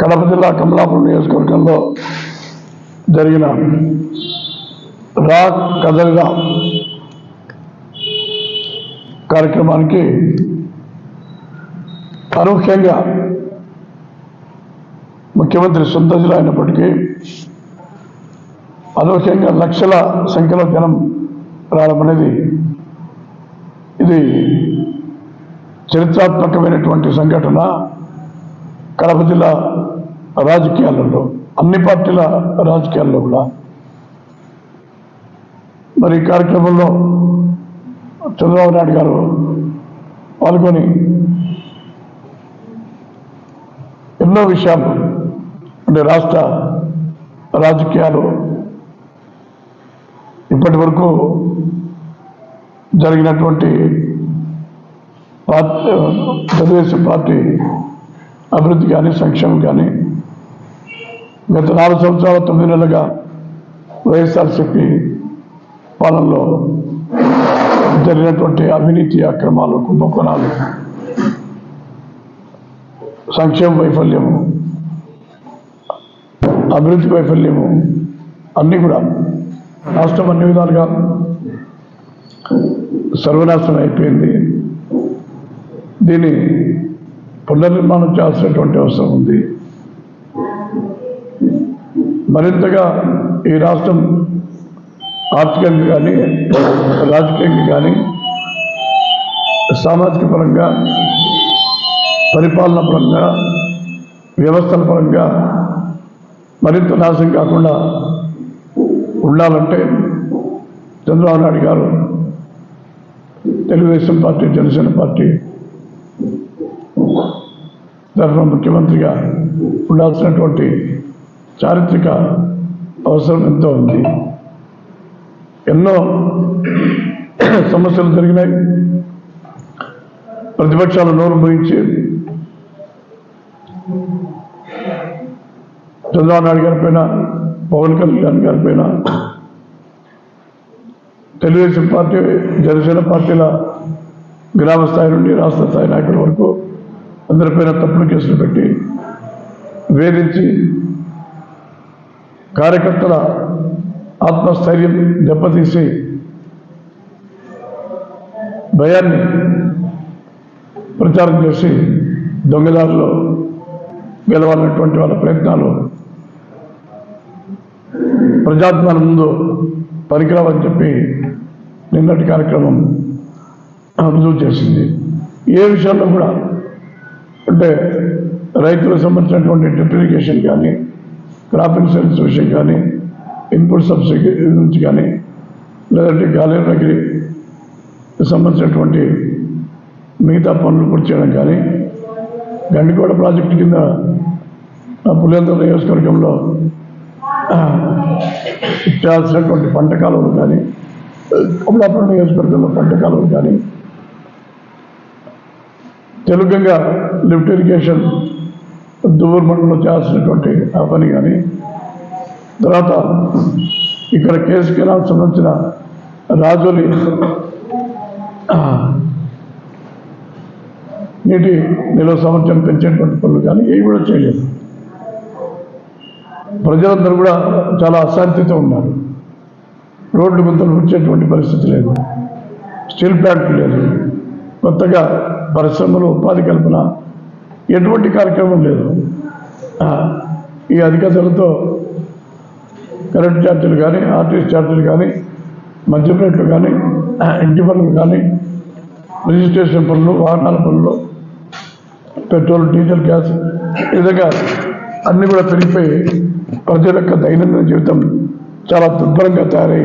కడప జిల్లా కమలాపురం నియోజకవర్గంలో జరిగిన రా కదలిరా కార్యక్రమానికి అనూహ్యంగా ముఖ్యమంత్రి సొంత జిల్లా అయినప్పటికీ అనూహ్యంగా లక్షల సంఖ్యలో జనం రావడం అనేది ఇది చరిత్రాత్మకమైనటువంటి సంఘటన. కడప జిల్లా రాజకీయాలలో అన్ని పార్టీల రాజకీయాల్లో కూడా. మరి ఈ కార్యక్రమంలో చంద్రబాబు నాయుడు గారు పాల్గొని ఎన్నో విషయాలు అంటే రాష్ట్ర రాజకీయాలు ఇప్పటి వరకు జరిగినటువంటి పార్టీ తెలుగుదేశం పార్టీ అభివృద్ధి కానీ సంక్షేమం కానీ. గత నాలుగు సంవత్సరాల తొమ్మిది నెలలుగా వైఎస్ఆర్సీపీ పాలనలో జరిగినటువంటి అవినీతి అక్రమాలు కుంభకోణాలు సంక్షేమ వైఫల్యము అభివృద్ధి వైఫల్యము అన్నీ కూడా రాష్ట్రం అన్ని విధాలుగా సర్వనాశనం అయిపోయింది. దీన్ని పునర్నిర్మాణం చేయాల్సినటువంటి అవసరం ఉంది. మరింతగా ఈ రాష్ట్రం ఆర్థికంగా కానీ రాజకీయంగా కానీ సామాజిక పరంగా పరిపాలన పరంగా వ్యవస్థల పరంగా మరింత నాశనం కాకుండా ఉండాలంటే చంద్రబాబు నాయుడు గారు తెలుగుదేశం పార్టీ జనసేన పార్టీ తరఫున ముఖ్యమంత్రిగా ఉండాల్సినటువంటి చారిత్రక అవసరం ఎంతో ఉంది. ఎన్నో సమస్యలు జరిగినాయి. ప్రతిపక్షాలు నోరు ముగించి చంద్రబాబు నాయుడు గారి పవన్ కళ్యాణ్ గారి పైన తెలుగుదేశం పార్టీ జనసేన పార్టీల గ్రామ స్థాయి నుండి రాష్ట్ర స్థాయి నాయకుల వరకు అందరిపైన తప్పుడు కేసులు పెట్టి వేధించి కార్యకర్తల ఆత్మస్థైర్యం దెబ్బతీసి భయాన్ని ప్రచారం చేసి దొంగదారిలో గెలవాలన్నటువంటి వాళ్ళ ప్రయత్నాలు ప్రజాత్మాల ముందు పనికిరావని చెప్పి నిన్నటి కార్యక్రమం రుజువు చేసింది. ఏ విషయాల్లో కూడా అంటే రైతులకు సంబంధించినటువంటి డ్రిప్ ఇరిగేషన్ కానీ క్రాప్ ఇన్సూరెన్స్ విషయం కానీ ఇన్పుట్ సబ్సిడీ నుంచి కానీ లేదంటే గాలికి సంబంధించినటువంటి మిగతా పనులు పూర్తి చేయడం కానీ గండికోట ప్రాజెక్టు కింద పులివెందుల నియోజకవర్గంలో చేయాల్సినటువంటి పంట కాలువలు కానీ కమలాపురం నియోజకవర్గంలో పంట కాలువలు కానీ తెలుగంగా లిఫ్ట్ ఇరిగేషన్ దువ్వూరు మండలంలో చేయాల్సినటువంటి ఆ పని కానీ తర్వాత ఇక్కడ కేసు కెనాల్ సంబంధించిన రాజోలి నీటి నిల్వ సామర్థ్యం పెంచేటువంటి పనులు కానీ ఏవి కూడా చేయలేదు. ప్రజలందరూ కూడా చాలా అశాంతితో ఉన్నారు. రోడ్లు గుంతలు వచ్చేటువంటి పరిస్థితి లేదు. స్టీల్ ప్లాంట్ లేదు. కొత్తగా పరిశ్రమలు ఉపాధి కల్పన ఎటువంటి కార్యక్రమం లేదు. ఈ అధిక ధరతో కరెంట్ ఛార్జీలు కానీ ఆర్టీసీ ఛార్జీలు కానీ మద్యం రేట్లు కానీ ఇంటి పనులు కానీ రిజిస్ట్రేషన్ పనులు వాహనాల పనులు పెట్రోల్ డీజిల్ గ్యాస్ ఈ విధంగా అన్నీ కూడా పెరిగిపోయి ప్రజల యొక్క దైనందిన జీవితం చాలా దుర్భరంగా తయారై